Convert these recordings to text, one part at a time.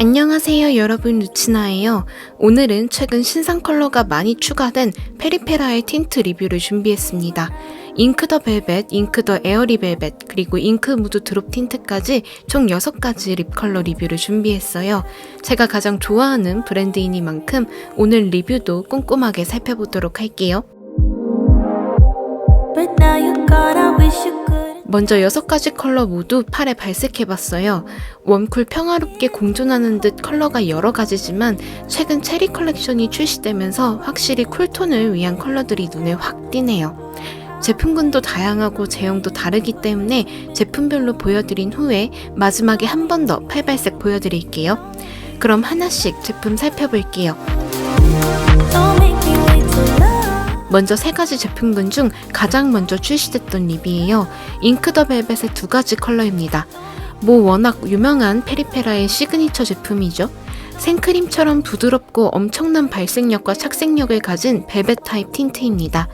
안녕하세요 여러분 루치나예요. 오늘은 최근 신상 컬러가 많이 추가된 페리페라의 틴트 리뷰를 준비했습니다. 잉크 더 벨벳, 잉크 더 에어리 벨벳, 그리고 잉크 무드 드롭 틴트까지 총 6가지 립 컬러 리뷰를 준비했어요. 제가 가장 좋아하는 브랜드이니만큼 오늘 리뷰도 꼼꼼하게 살펴보도록 할게요. 먼저 6가지 컬러 모두 팔에 발색해봤어요. 웜쿨 평화롭게 공존하는 듯 컬러가 여러 가지지만 최근 체리 컬렉션이 출시되면서 확실히 쿨톤을 위한 컬러들이 눈에 확 띄네요. 제품군도 다양하고 제형도 다르기 때문에 제품별로 보여드린 후에 마지막에 한 번 더 팔발색 보여드릴게요. 그럼 하나씩 제품 살펴볼게요. 먼저 세 가지 제품군 중 가장 먼저 출시됐던 립이에요. 잉크 더 벨벳의 두 가지 컬러입니다. 뭐 워낙 유명한 페리페라의 시그니처 제품이죠. 생크림처럼 부드럽고 엄청난 발색력과 착색력을 가진 벨벳 타입 틴트입니다.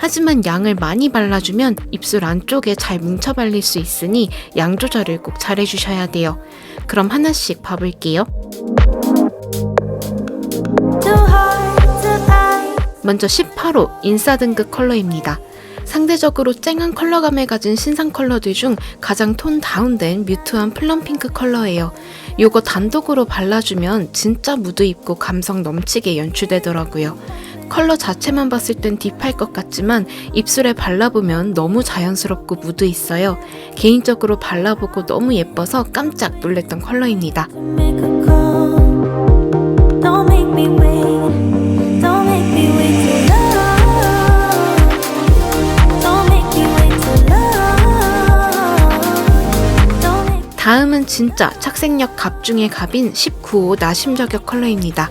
하지만 양을 많이 발라주면 입술 안쪽에 잘 뭉쳐 발릴 수 있으니 양 조절을 꼭 잘 해주셔야 돼요. 그럼 하나씩 봐볼게요. 먼저 18호 인싸 등급 컬러입니다. 상대적으로 쨍한 컬러감을 가진 신상 컬러들 중 가장 톤 다운된 뮤트한 플럼 핑크 컬러예요. 요거 단독으로 발라주면 진짜 무드 있고 감성 넘치게 연출되더라고요. 컬러 자체만 봤을 땐 딥할 것 같지만 입술에 발라보면 너무 자연스럽고 무드 있어요. 개인적으로 발라보고 너무 예뻐서 깜짝 놀랬던 컬러입니다. 다음은 진짜 착색력 갑 중의 갑인 19호 나심 저격 컬러입니다.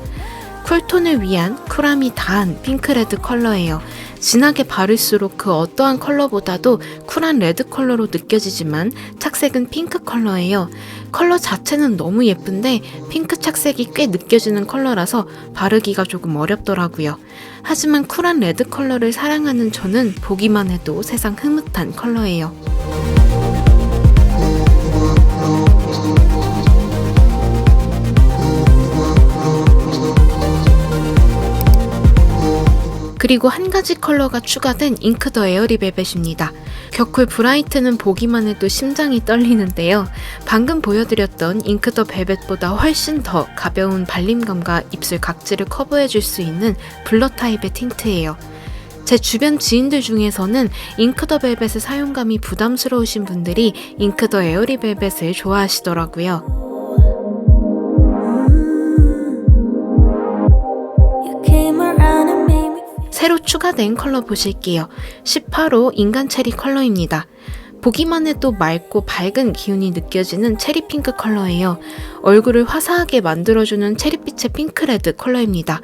쿨톤을 위한 쿨함이 다한 핑크레드 컬러예요. 진하게 바를수록 그 어떠한 컬러보다도 쿨한 레드 컬러로 느껴지지만 착색은 핑크 컬러예요. 컬러 자체는 너무 예쁜데 핑크 착색이 꽤 느껴지는 컬러라서 바르기가 조금 어렵더라고요. 하지만 쿨한 레드 컬러를 사랑하는 저는 보기만 해도 세상 흐뭇한 컬러예요. 그리고 한 가지 컬러가 추가된 잉크 더 에어리 벨벳입니다. 격쿨 브라이트는 보기만 해도 심장이 떨리는데요. 방금 보여드렸던 잉크 더 벨벳보다 훨씬 더 가벼운 발림감과 입술 각질을 커버해줄 수 있는 블러 타입의 틴트예요. 제 주변 지인들 중에서는 잉크 더 벨벳의 사용감이 부담스러우신 분들이 잉크 더 에어리 벨벳을 좋아하시더라고요. 새로 추가된 컬러 보실게요. 18호 인간 체리 컬러입니다. 보기만 해도 맑고 밝은 기운이 느껴지는 체리 핑크 컬러예요. 얼굴을 화사하게 만들어주는 체리빛의 핑크레드 컬러입니다.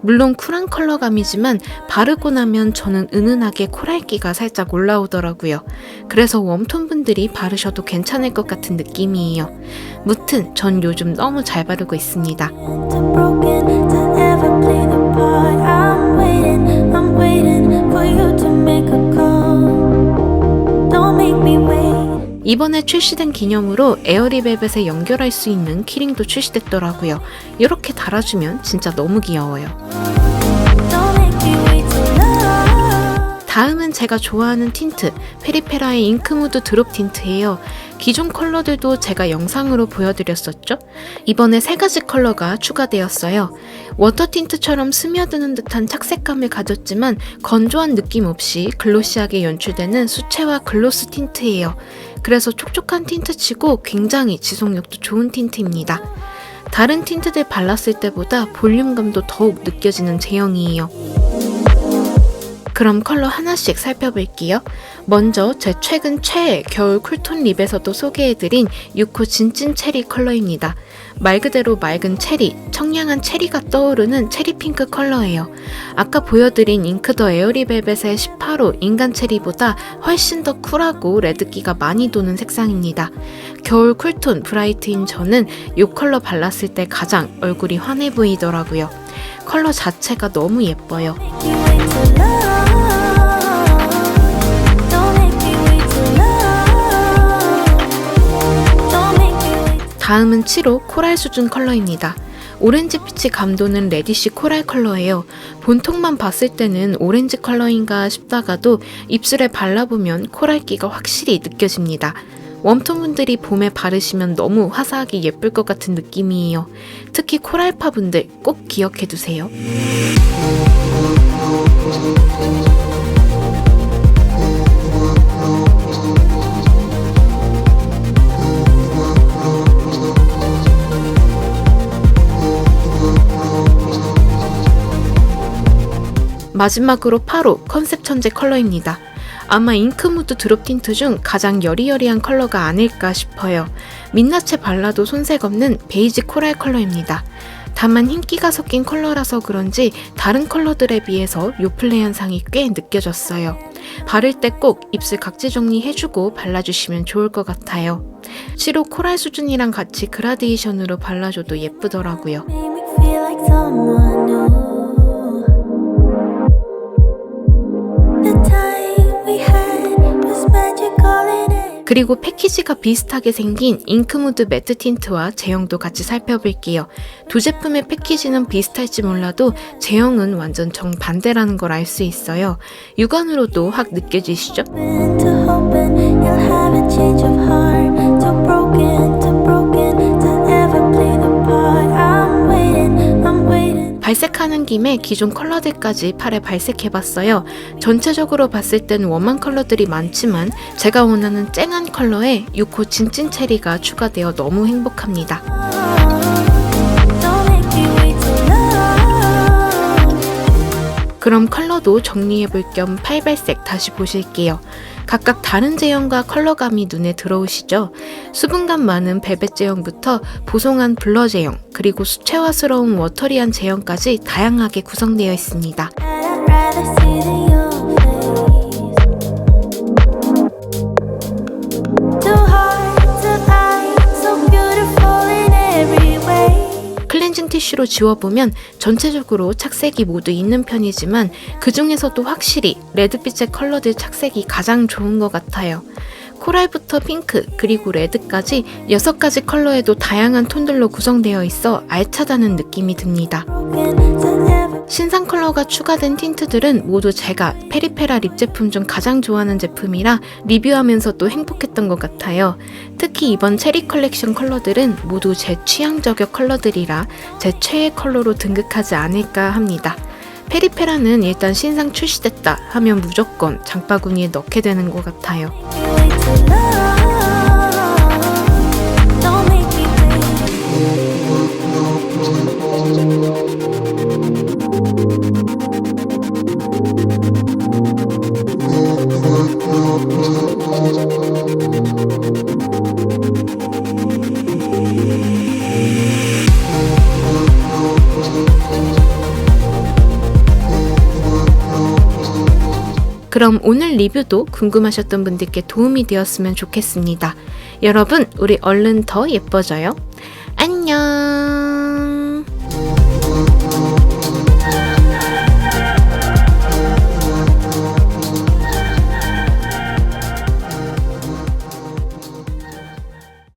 물론 쿨한 컬러감이지만 바르고 나면 저는 은은하게 코랄기가 살짝 올라오더라고요. 그래서 웜톤 분들이 바르셔도 괜찮을 것 같은 느낌이에요. 무튼 전 요즘 너무 잘 바르고 있습니다. 이번에 출시된 기념으로 에어리벨벳에 연결할 수 있는 키링도 출시됐더라고요. 이렇게 달아주면 진짜 너무 귀여워요. 다음은 제가 좋아하는 틴트, 페리페라의 잉크무드 드롭 틴트예요. 기존 컬러들도 제가 영상으로 보여드렸었죠? 이번에 세 가지 컬러가 추가되었어요. 워터 틴트처럼 스며드는 듯한 착색감을 가졌지만 건조한 느낌 없이 글로시하게 연출되는 수채화 글로스 틴트예요. 그래서 촉촉한 틴트치고 굉장히 지속력도 좋은 틴트입니다. 다른 틴트들 발랐을 때보다 볼륨감도 더욱 느껴지는 제형이에요. 그럼 컬러 하나씩 살펴볼게요. 먼저 제 최근 최애 겨울 쿨톤 립에서도 소개해드린 6호 진찐 체리 컬러입니다. 말 그대로 맑은 체리, 청량한 체리가 떠오르는 체리 핑크 컬러예요. 아까 보여드린 잉크 더 에어리 벨벳의 18호 인간 체리보다 훨씬 더 쿨하고 레드기가 많이 도는 색상입니다. 겨울 쿨톤 브라이트인 저는 이 컬러 발랐을 때 가장 얼굴이 환해 보이더라고요. 컬러 자체가 너무 예뻐요. 다음은 7호 코랄 수준 컬러입니다. 오렌지 빛이 감도는 레디쉬 코랄 컬러예요. 본통만 봤을 때는 오렌지 컬러인가 싶다가도 입술에 발라보면 코랄기가 확실히 느껴집니다. 웜톤 분들이 봄에 바르시면 너무 화사하게 예쁠 것 같은 느낌이에요. 특히 코랄파 분들 꼭 기억해 두세요. 마지막으로 8호 컨셉 천재 컬러입니다. 아마 잉크무드 드롭 틴트 중 가장 여리여리한 컬러가 아닐까 싶어요. 민낯에 발라도 손색 없는 베이지 코랄 컬러입니다. 다만 흰기가 섞인 컬러라서 그런지 다른 컬러들에 비해서 요플레 현상이 꽤 느껴졌어요. 바를 때 꼭 입술 각질 정리해주고 발라주시면 좋을 것 같아요. 7호 코랄 수준이랑 같이 그라데이션으로 발라줘도 예쁘더라고요. 그리고 패키지가 비슷하게 생긴 잉크무드 매트 틴트와 제형도 같이 살펴볼게요. 두 제품의 패키지는 비슷할지 몰라도 제형은 완전 정반대라는 걸 알 수 있어요. 육안으로도 확 느껴지시죠? 하는 김에 기존 컬러들까지 팔에 발색해봤어요. 전체적으로 봤을 땐 웜한 컬러들이 많지만 제가 원하는 쨍한 컬러에 6호 진찐 체리가 추가되어 너무 행복합니다. 그럼 컬러도 정리해 볼 겸 팔발색 다시 보실게요. 각각 다른 제형과 컬러감이 눈에 들어오시죠? 수분감 많은 벨벳 제형부터 보송한 블러 제형, 그리고 수채화스러운 워터리한 제형까지 다양하게 구성되어 있습니다. 클렌징 티슈로 지워보면 전체적으로 착색이 모두 있는 편이지만 그 중에서도 확실히 레드빛의 컬러들 착색이 가장 좋은 것 같아요. 코랄부터 핑크, 그리고 레드까지 6가지 컬러에도 다양한 톤들로 구성되어 있어 알차다는 느낌이 듭니다. 신상 컬러가 추가된 틴트들은 모두 제가 페리페라 립 제품 중 가장 좋아하는 제품이라 리뷰하면서도 행복했던 것 같아요. 특히 이번 체리 컬렉션 컬러들은 모두 제 취향 저격 컬러들이라 제 최애 컬러로 등극하지 않을까 합니다. 페리페라는 일단 신상 출시됐다 하면 무조건 장바구니에 넣게 되는 것 같아요. 그럼 오늘 리뷰도 궁금하셨던 분들께 도움이 되었으면 좋겠습니다. 여러분, 우리 얼른 더 예뻐져요. 안녕!